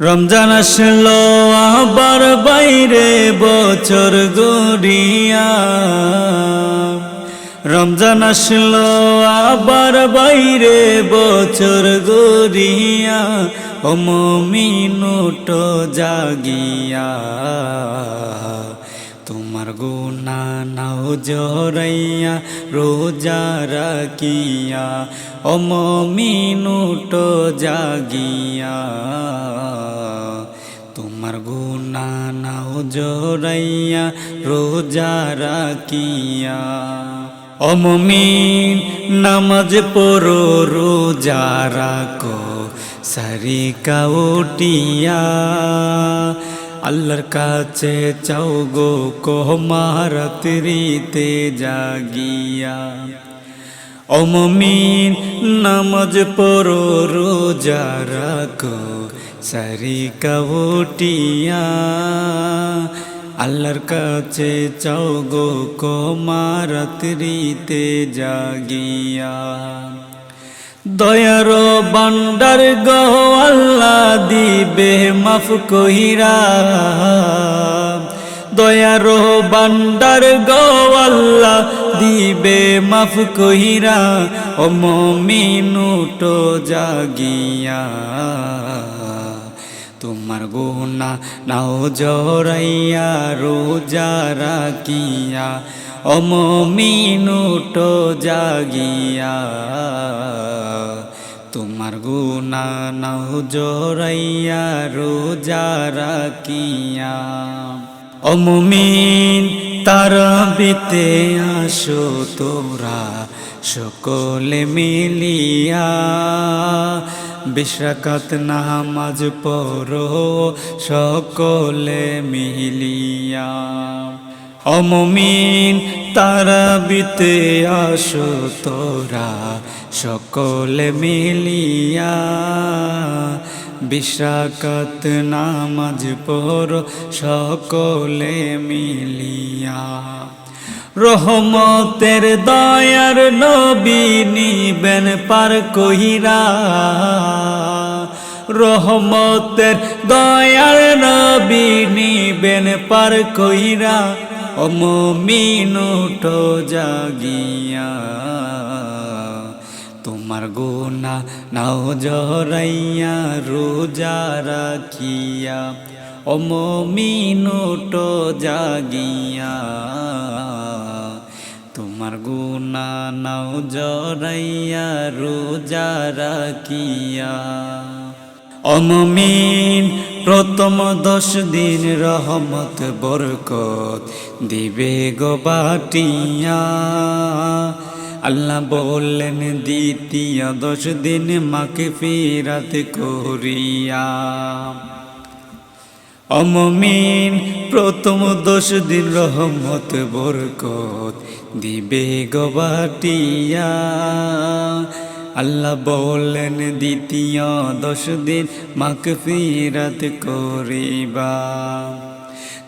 রমজান আসলো, আবার বাইরে বছর গড়িয়া রমজান আসলো, আবার বাইরে বছর গড়িয়া ও মিনুটো জাগিয়া। তোমার নাও। জরাইয়া, রোজা রাখিয়া, ও মিনুটো জাগিয়া। তোমার গুনা নাও জরাইয়া, রোজা রাখিয়া। অমমিন নামাজ পড়ো, রোজা রাখো, সারিকা উঠিয়া। আল্লাহর কাছে চাও গো কোহমারাত্রিতে জাগিয়া। অমমিন নামাজ পড়ো, রোজা রাখো সারিকা উঠিয়া আল্লাহর কাছে চাও গো কোমারাত্রিতে জাগিয়া। দয়ার বান্ডার গো আল্লাহ দিবে, মাফ কহিরা দয়ার বান্ডার গো আল্লাহ দিবে, মাফ কহিরা ও মিনুটো জাগিয়া। তোমার গুনা নাও জরাইয়া রোজা রাখিয়া। অমিনুটো জাগিয়া। তোমার গুনা নাও জরাইয়া রোজা রাখিয়া অমুমিন তারা বিতে আসো তোরা সকলে মিলিয়া বিশাকাত নামাজ পড়ো সকলে মিলিয়া অমমিন তারা বিতে আসো তোরা, সকলে মিলিয়া বিশাকাত নামাজ পড়ো, সকলে মিলিয়া। রহমতের দয়ার নবী নিবেন পার কহিরা রহমতের দয়ার নবী নিবেন পার কহিরা অমিনুটো জাগিয়া, তোমার গোনা নাও জরাইয়া রোজা রাখিয়া অমিনুটো জাগিয়া, তোমার গুনা নাও জরাইয়া রোজা রাখিয়া, অমমিন প্রথম দশ দিন রহমত, বরকত দিবে গো বাটিয়া। আল্লাহ বললেন, দ্বিতীয় দশ দিন মাকে ফিরাত করিয়া। অমমিন, প্রথম দশ দিন রহমত, বরকত দিবে গবাটিয়া আল্লাহ বললেন দ্বিতীয় দশ দিন মাক ফিরাত করিবা।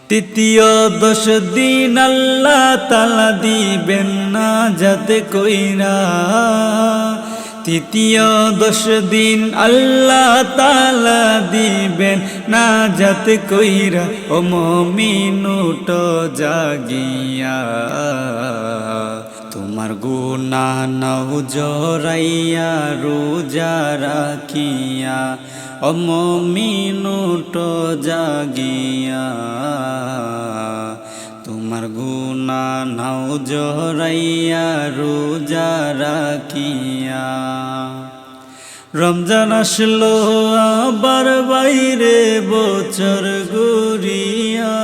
তৃতীয় দশ দিন আল্লাহ তালা দিবেন না যাতে কইরা। তৃতীয় দশ দিন আল্লাহ তালা দিবেন না যাতে কইরা। ও মমিনুট জাগিয়া। তোমার গুনা নাও জরাইয়া, রোজা রাখিয়া ও মমিনুট জাগিয়া। তোমার গুনা নাও জরাইয়া, রোজা রাখিয়া। রমজান আসলো, আবার বাইরে বছর গুরিয়া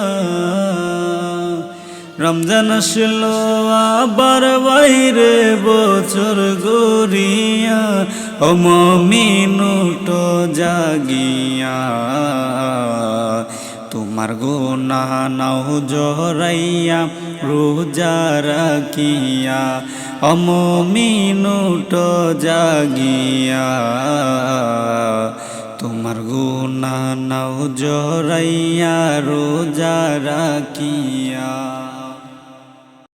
রমজান আসলো, আবার বাইরে বছর গুরিয়া ও মিনুটো জাগিয়া। তোমার গোনা নাও জরাইয়া রোজা রাখিয়া অমিনুট জাগিয়া। তোমার গুনা নাও জরাইয়া রোজা রাখিয়া।